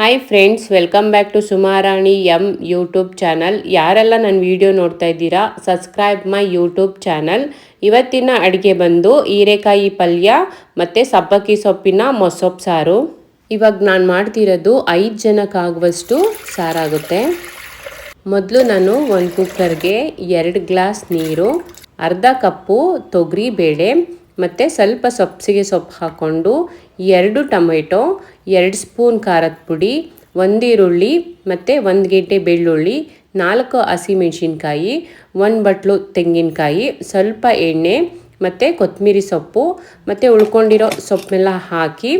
Hi friends welcome back to Sumarani M YouTube channel ಯಾರೆಲ್ಲ ನನ್ನ video ನೋಡ್ತಾ ಇದ್ದೀರಾ ಸಬ್ಸ್ಕ್ರೈಬ್ ಮೈ ಯೂಟ್ಯೂಬ್ ಚಾನಲ್ ಇವತ್ತಿನ ಅಡುಗೆ ಬಂದು ಹೀರೆಕಾಯಿ ಪಲ್ಯ ಮತ್ತು ಸಬ್ಬಕ್ಕಿ ಸೊಪ್ಪಿನ ಮೊಸೊಪ್ಪು ಸಾರು. ಇವಾಗ ನಾನು ಮಾಡ್ತಿರೋದು ಐದು ಜನಕ್ಕಾಗುವಷ್ಟು ಸಾರಾಗುತ್ತೆ. ಮೊದಲು ನಾನು ಒಂದು ಕುಕ್ಕರ್ಗೆ ಎರಡು ಗ್ಲಾಸ್ ನೀರು, ಅರ್ಧ ಕಪ್ಪು ತೊಗರಿ ಬೇಳೆ ಮತ್ತು ಸ್ವಲ್ಪ ಸೊಪ್ಸಿಗೆ ಸೊಪ್ಪು ಹಾಕ್ಕೊಂಡು ಎರಡು ಟೊಮೆಟೊ, ಎರಡು ಸ್ಪೂನ್ ಖಾರದ ಪುಡಿ, ಒಂದು ಈರುಳ್ಳಿ ಮತ್ತು ಒಂದು ಗೆಡ್ಡೆ ಬೆಳ್ಳುಳ್ಳಿ, ನಾಲ್ಕು ಹಸಿಮೆಣ್ಸಿನ್ಕಾಯಿ, ಒಂದು ಬಟ್ಲು ತೆಂಗಿನಕಾಯಿ, ಸ್ವಲ್ಪ ಎಣ್ಣೆ ಮತ್ತು ಕೊತ್ತಂಬರಿ ಸೊಪ್ಪು ಮತ್ತು ಉಳ್ಕೊಂಡಿರೋ ಸೊಪ್ಪನ್ನೆಲ್ಲ ಹಾಕಿ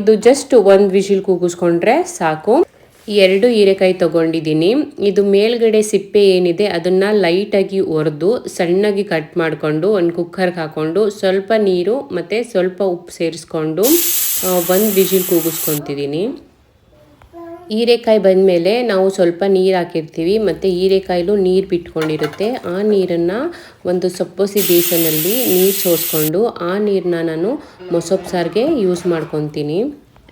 ಇದು ಜಸ್ಟ್ ಒಂದು ವಿಷಿಲ್ ಕೂಗಿಸ್ಕೊಂಡ್ರೆ ಸಾಕು. ಎರಡು ಹೀರೆಕಾಯಿ ತೊಗೊಂಡಿದ್ದೀನಿ. ಇದು ಮೇಲ್ಗಡೆ ಸಿಪ್ಪೆ ಏನಿದೆ ಅದನ್ನು ಲೈಟಾಗಿ ಒರೆದು ಸಣ್ಣಗೆ ಕಟ್ ಮಾಡಿಕೊಂಡು ಒಂದು ಕುಕ್ಕರ್ಗೆ ಹಾಕ್ಕೊಂಡು ಸ್ವಲ್ಪ ನೀರು ಮತ್ತು ಸ್ವಲ್ಪ ಉಪ್ಪು ಸೇರಿಸ್ಕೊಂಡು ಒಂದು ವಿಜಿಲ್ ಕೂಗಿಸ್ಕೊತಿದ್ದೀನಿ. ಹೀರೆಕಾಯಿ ಬಂದಮೇಲೆ ನಾವು ಸ್ವಲ್ಪ ನೀರು ಹಾಕಿರ್ತೀವಿ ಮತ್ತು ಹೀರೆಕಾಯಿಲು ನೀರು ಬಿಟ್ಕೊಂಡಿರುತ್ತೆ. ಆ ನೀರನ್ನು ಒಂದು ಸಪ್ಪೋಸಿ ಬೇಸನಲ್ಲಿ ನೀರು ಸೋಸ್ಕೊಂಡು ಆ ನೀರನ್ನ ನಾನು ಮೊಸೊಪ್ಪು ಸಾರಿಗೆ ಯೂಸ್ ಮಾಡ್ಕೊತೀನಿ.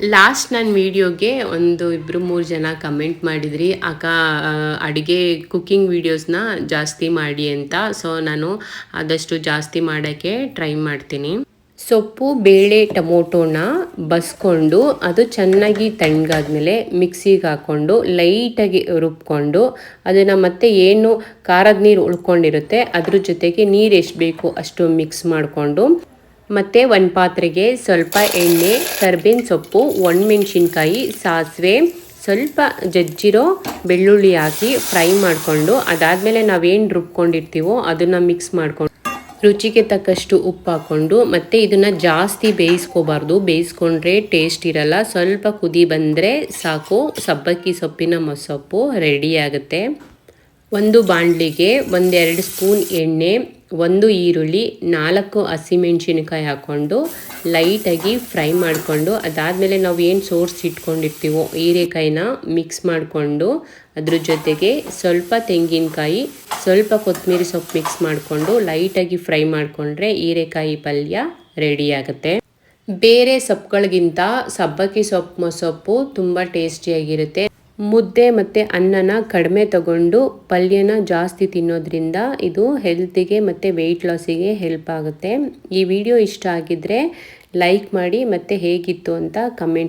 ಲಾಸ್ಟ್ ನನ್ನ ವೀಡಿಯೋಗೆ ಒಂದು ಇಬ್ಬರು ಮೂರು ಜನ ಕಮೆಂಟ್ ಮಾಡಿದ್ರಿ, ಅಕ್ಕ ಅಡುಗೆ ಕುಕ್ಕಿಂಗ್ ವೀಡಿಯೋಸ್ನ ಜಾಸ್ತಿ ಮಾಡಿ ಅಂತ. ಸೊ ನಾನು ಆದಷ್ಟು ಜಾಸ್ತಿ ಮಾಡೋಕ್ಕೆ ಟ್ರೈ ಮಾಡ್ತೀನಿ. ಸೊಪ್ಪು, ಬೇಳೆ, ಟೊಮೊಟೊನ ಬಸ್ಕೊಂಡು, ಅದು ಚೆನ್ನಾಗಿ ತಣ್ಣಗಾದ್ಮೇಲೆ ಮಿಕ್ಸಿಗೆ ಹಾಕ್ಕೊಂಡು ಲೈಟಾಗಿ ರುಬ್ಕೊಂಡು, ಅದನ್ನು ಮತ್ತೆ ಏನು ಖಾರದ ನೀರು ಉಳ್ಕೊಂಡಿರುತ್ತೆ, ಅದ್ರ ಜೊತೆಗೆ ನೀರು ಎಷ್ಟು ಬೇಕು ಅಷ್ಟು ಮಿಕ್ಸ್ ಮಾಡಿಕೊಂಡು ಮತ್ತು ಒಂದು ಪಾತ್ರೆಗೆ ಸ್ವಲ್ಪ ಎಣ್ಣೆ, ಕರ್ಬೇವಿನ ಸೊಪ್ಪು ಒಣಮೆಣ್ಸಿನ್ಕಾಯಿ ಸಾಸಿವೆ, ಸ್ವಲ್ಪ ಜಜ್ಜಿರೋ ಬೆಳ್ಳುಳ್ಳಿ ಹಾಕಿ ಫ್ರೈ ಮಾಡಿಕೊಂಡು ಅದಾದಮೇಲೆ ನಾವೇನು ರುಬ್ಕೊಂಡಿರ್ತೀವೋ ಅದನ್ನು ಮಿಕ್ಸ್ ಮಾಡ್ಕೊಂಡು ರುಚಿಗೆ ತಕ್ಕಷ್ಟು ಉಪ್ಪು ಹಾಕ್ಕೊಂಡು ಮತ್ತು ಇದನ್ನು ಜಾಸ್ತಿ ಬೇಯಿಸ್ಕೋಬಾರ್ದು. ಬೇಯಿಸ್ಕೊಂಡ್ರೆ ಟೇಸ್ಟ್ ಇರಲ್ಲ. ಸ್ವಲ್ಪ ಕುದಿ ಬಂದರೆ ಸಾಕು. ಸಬ್ಬಕ್ಕಿ ಸೊಪ್ಪಿನ ಮೊಸೊಪ್ಪು ರೆಡಿ ಆಗುತ್ತೆ. ಒಂದು ಬಾಣಲಿಗೆ ಒಂದೆರಡು ಸ್ಪೂನ್ ಎಣ್ಣೆ ಒಂದು ಈರುಳ್ಳಿ, ನಾಲ್ಕು ಹಸಿಮೆಣಸಿನಕಾಯಿ ಹಾಕ್ಕೊಂಡು ಲೈಟಾಗಿ ಫ್ರೈ ಮಾಡಿಕೊಂಡು, ಅದಾದಮೇಲೆ ನಾವು ಏನು ಸೋರ್ಸ್ ಇಟ್ಕೊಂಡಿರ್ತೀವೋ ಹೀರೆಕಾಯಿನ ಮಿಕ್ಸ್ ಮಾಡಿಕೊಂಡು, ಅದ್ರ ಜೊತೆಗೆ ಸ್ವಲ್ಪ ತೆಂಗಿನಕಾಯಿ, ಸ್ವಲ್ಪ ಕೊತ್ತಂಬರಿ ಸೊಪ್ಪು ಮಿಕ್ಸ್ ಮಾಡಿಕೊಂಡು ಲೈಟಾಗಿ ಫ್ರೈ ಮಾಡಿಕೊಂಡ್ರೆ ಹೀರೆಕಾಯಿ ಪಲ್ಯ ರೆಡಿ ಆಗುತ್ತೆ. ಬೇರೆ ಸೊಪ್ಪುಗಳಿಗಿಂತ ಸಬ್ಬಕ್ಕಿ ಸೊಪ್ಪು ಮೊಸೊಪ್ಪು ತುಂಬ ಟೇಸ್ಟಿಯಾಗಿರುತ್ತೆ ಮುದ್ದೆ ಮತ್ತು ಅನ್ನನ ಕಡಿಮೆ ತಗೊಂಡು ಪಲ್ಯನ ಜಾಸ್ತಿ ತಿನ್ನೋದ್ರಿಂದ ಇದು ಹೆಲ್ತಿಗೆ ಮತ್ತು ವೆಯ್ಟ್ ಲಾಸಿಗೆ ಹೆಲ್ಪ್ ಆಗುತ್ತೆ. ಈ ವಿಡಿಯೋ ಇಷ್ಟ ಆಗಿದ್ದರೆ ಲೈಕ್ ಮಾಡಿ ಮತ್ತು ಹೇಗಿತ್ತು ಅಂತ ಕಮೆಂಟ್